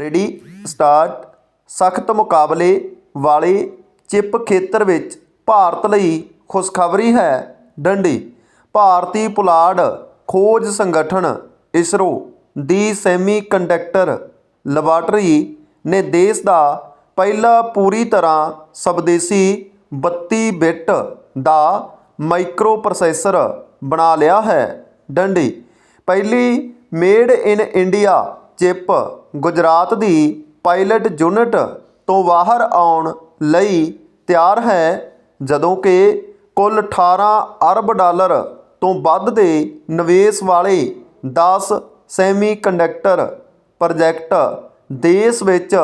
Ready, start, ਸਖਤ ਮੁਕਾਬਲੇ ਵਾਲੇ ਚਿੱਪ ਖੇਤਰ ਵਿੱਚ ਭਾਰਤ ਲਈ ਖੁਸ਼ਖਬਰੀ ਹੈ। ਡੰਡੀ, ਭਾਰਤੀ ਪੁਲਾੜ ਖੋਜ ਸੰਗਠਨ ਇਸਰੋ ਦੀ ਸੈਮੀਕੰਡਕਟਰ ਲੈਬਾਰਟਰੀ ਨੇ ਦੇਸ਼ ਦਾ ਪਹਿਲਾ ਪੂਰੀ ਤਰ੍ਹਾਂ ਸਵਦੇਸੀ 32 ਬਿੱਟ ਦਾ ਮਾਈਕਰੋ ਪ੍ਰੋਸੈਸਰ ਬਣਾ ਲਿਆ ਹੈ। ਡੰਡੀ, ਪਹਿਲੀ made in India chip Gujarat the pilot unit ਤੋਂ ਬਾਹਰ ਆਉਣ ਲਈ ਤਿਆਰ ਹੈ, ਜਦੋਂ ਕਿ ਕੁੱਲ 18 ਅਰਬ ਡਾਲਰ ਤੋਂ ਵੱਧ ਦੇ ਨਿਵੇਸ਼ ਵਾਲੇ 10 ਸੈਮੀਕੰਡਕਟਰ ਪ੍ਰੋਜੈਕਟ ਦੇਸ਼ ਵਿੱਚ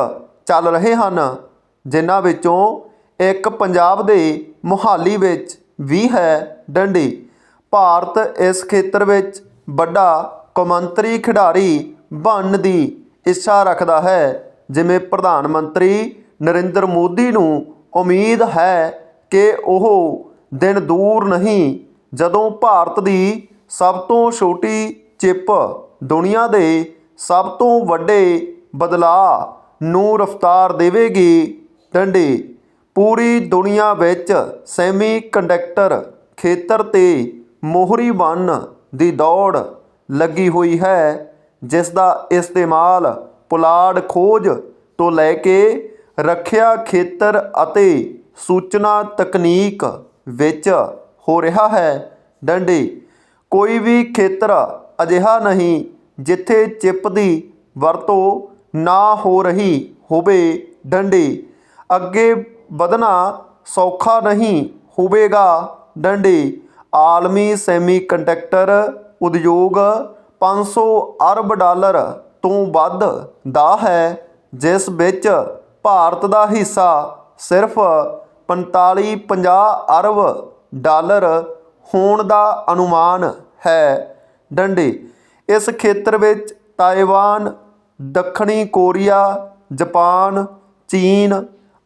ਚੱਲ ਰਹੇ ਹਨ, ਜਿਨ੍ਹਾਂ ਵਿੱਚੋਂ ਇੱਕ ਪੰਜਾਬ ਦੇ ਮੁਹਾਲੀ ਵਿੱਚ ਵੀ ਹੈ ਡੰਡੀ। ਭਾਰਤ ਇਸ ਖੇਤਰ ਵਿੱਚ ਵੱਡਾ ਕੌਮਾਂਤਰੀ ਖਿਡਾਰੀ ਬਣਨ ਦੀ ਇੱਛਾ ਰੱਖਦਾ ਹੈ। ਜਿਵੇਂ ਪ੍ਰਧਾਨ ਮੰਤਰੀ ਨਰਿੰਦਰ ਮੋਦੀ ਨੂੰ ਉਮੀਦ ਹੈ ਕਿ ਉਹ ਦਿਨ ਦੂਰ ਨਹੀਂ, ਜਦੋਂ ਭਾਰਤ ਦੀ ਸਭ ਤੋਂ ਛੋਟੀ ਚਿਪ ਦੁਨੀਆ ਦੇ ਸਭ ਤੋਂ ਵੱਡੇ ਬਦਲਾਅ ਨੂੰ ਰਫ਼ਤਾਰ ਦੇਵੇਗੀ, ਡੰਡੀ। ਪੂਰੀ ਦੁਨੀਆ ਵਿੱਚ ਸੈਮੀ ਕੰਡਕਟਰ ਖੇਤਰ ਤੇ ਮੋਹਰੀ ਬਣਨ ਦੀ ਦੌੜ ਲੱਗੀ ਹੋਈ ਹੈ। ਜਿਸ ਦਾ ਇਸਤੇਮਾਲ ਪੁਲਾੜ ਖੋਜ ਤੋਂ ਲੈ ਕੇ ਰੱਖਿਆ ਖੇਤਰ ਅਤੇ ਸੂਚਨਾ ਤਕਨੀਕ ਵਿੱਚ ਹੋ ਰਿਹਾ ਹੈ। ਡੰਡੇ, ਕੋਈ ਵੀ ਖੇਤਰ ਅਜਿਹਾ ਨਹੀਂ ਜਿੱਥੇ ਚਿਪ ਦੀ ਵਰਤੋਂ ਨਾ ਹੋ ਰਹੀ ਹੋਵੇ। ਡੰਡੇ, ਅੱਗੇ ਵਧਣਾ ਸੌਖਾ ਨਹੀਂ ਹੋਵੇਗਾ। ਡੰਡੇ, ਆਲਮੀ ਸੈਮੀਕੰਡਕਟਰ ਉਦਯੋਗ 500 ਅਰਬ ਡਾਲਰ ਤੋਂ ਵੱਧ ਦਾ ਹੈ, ਜਿਸ ਵਿੱਚ ਭਾਰਤ ਦਾ ਹਿੱਸਾ ਸਿਰਫ 45-50 ਅਰਬ ਡਾਲਰ ਹੋਣ ਦਾ ਅਨੁਮਾਨ ਹੈ। ਡੰਡੇ, ਇਸ ਖੇਤਰ ਵਿੱਚ ਤਾਇਵਾਨ, ਦੱਖਣੀ ਕੋਰੀਆ, ਜਾਪਾਨ, ਚੀਨ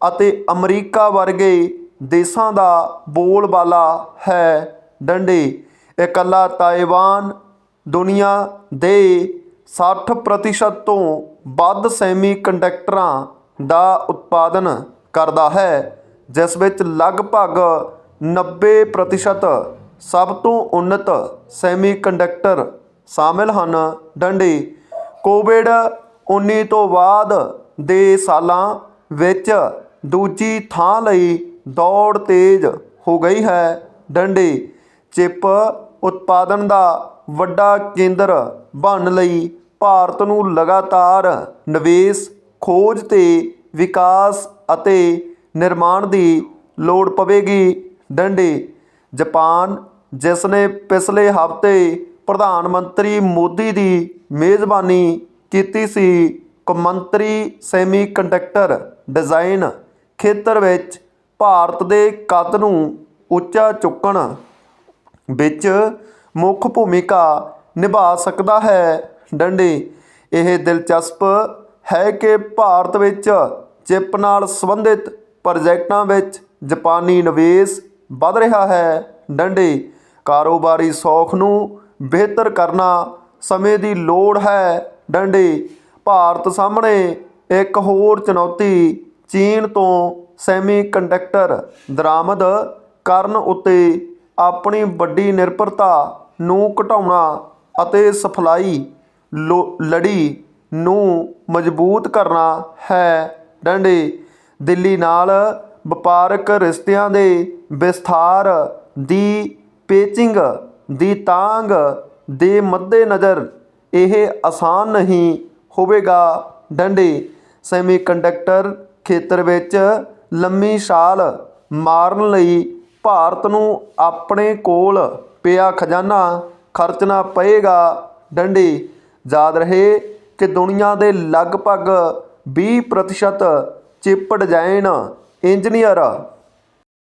ਅਤੇ ਅਮਰੀਕਾ ਵਰਗੇ ਦੇਸ਼ਾਂ ਦਾ ਬੋਲਬਾਲਾ ਹੈ। ਡੰਡੇ, ਇਕੱਲਾ ਤਾਇਵਾਨ ਦੁਨੀਆ ਦੇ 60% ਤੋਂ ਵੱਧ ਸੈਮੀਕੰਡਕਟਰਾਂ ਦਾ ਉਤਪਾਦਨ ਕਰਦਾ ਹੈ, ਜਿਸ ਵਿੱਚ ਲਗਭਗ 90% ਸਭ ਤੋਂ ਉੱਨਤ ਸੈਮੀਕੰਡਕਟਰ ਸ਼ਾਮਿਲ ਹਨ। ਡੰਡੇ, ਕੋਵਿਡ 19 ਤੋਂ ਬਾਅਦ ਦੇ ਸਾਲਾਂ ਵਿੱਚ ਦੂਜੀ ਥਾਂ ਲਈ ਦੌੜ ਤੇਜ਼ ਹੋ ਗਈ ਹੈ। ਡੰਡੇ, ਚਿਪ ਉਤਪਾਦਨ ਦਾ ਵੱਡਾ ਕੇਂਦਰ ਬਣਨ ਲਈ ਭਾਰਤ ਨੂੰ ਲਗਾਤਾਰ ਨਿਵੇਸ਼, ਖੋਜ ਤੇ ਵਿਕਾਸ ਅਤੇ ਨਿਰਮਾਣ ਦੀ ਲੋੜ ਪਵੇਗੀ। ਡੰਡੇ, ਜਾਪਾਨ, ਜਿਸ ਨੇ ਪਿਛਲੇ ਹਫ਼ਤੇ ਪ੍ਰਧਾਨ ਮੰਤਰੀ ਮੋਦੀ ਦੀ ਮੇਜ਼ਬਾਨੀ ਕੀਤੀ ਸੀ, ਕੌਮਾਂਤਰੀ ਸੈਮੀਕੰਡਕਟਰ ਡਿਜ਼ਾਈਨ ਖੇਤਰ ਵਿੱਚ ਭਾਰਤ ਦੇ ਕੱਦ ਨੂੰ ਉੱਚਾ ਚੁੱਕਣ ਵਿੱਚ ਮੁੱਖ ਭੂਮਿਕਾ ਨਿਭਾ ਸਕਦਾ ਹੈ। ਡੰਡੀ, ਇਹ ਦਿਲਚਸਪ ਹੈ ਕਿ ਭਾਰਤ ਵਿੱਚ ਚਿੱਪ ਨਾਲ ਸੰਬੰਧਿਤ ਪ੍ਰੋਜੈਕਟਾਂ ਵਿੱਚ ਜਾਪਾਨੀ ਨਿਵੇਸ਼ ਵੱਧ ਰਿਹਾ ਹੈ। ਡੰਡੀ, ਕਾਰੋਬਾਰੀ ਸੌਖ ਨੂੰ ਬਿਹਤਰ ਕਰਨਾ ਸਮੇਂ ਦੀ ਲੋੜ ਹੈ। ਡੰਡੀ, ਭਾਰਤ ਸਾਹਮਣੇ ਇੱਕ ਹੋਰ ਚੁਣੌਤੀ, ਚੀਨ ਤੋਂ ਸੈਮੀਕੰਡਕਟਰ ਦਰਾਮਦ ਕਰਨ ਉੱਤੇ ਆਪਣੀ ਵੱਡੀ ਨਿਰਭਰਤਾ ਨੂੰ ਘਟਾਉਣਾ ਅਤੇ ਸਪਲਾਈ ਲੋ- ਲੜੀ ਨੂੰ ਮਜ਼ਬੂਤ ਕਰਨਾ ਹੈ। ਡੰਡੇ, ਦਿੱਲੀ ਨਾਲ ਵਪਾਰਕ ਰਿਸ਼ਤਿਆਂ ਦੇ ਵਿਸਥਾਰ ਦੀ ਪੇਚਿੰਗ ਦੀ ਤਾਂਗ ਦੇ ਮੱਦੇਨਜ਼ਰ ਇਹ ਆਸਾਨ ਨਹੀਂ ਹੋਵੇਗਾ। ਡੰਡੀ, ਸੈਮੀਕੰਡਕਟਰ ਖੇਤਰ ਵਿੱਚ ਲੰਮੀ ਛਾਲ ਮਾਰਨ ਲਈ ਭਾਰਤ ਨੂੰ ਆਪਣੇ ਕੋਲ ਪਿਆ ਖਜ਼ਾਨਾ ਖਰਚਣਾ ਪਏਗਾ। ਡੰਡੀ, ਯਾਦ ਰਹੇ ਕਿ ਦੁਨੀਆ ਦੇ ਲਗਭਗ 20% ਚਿਪ ਡਿਜ਼ਾਈਨ ਇੰਜੀਨੀਅਰ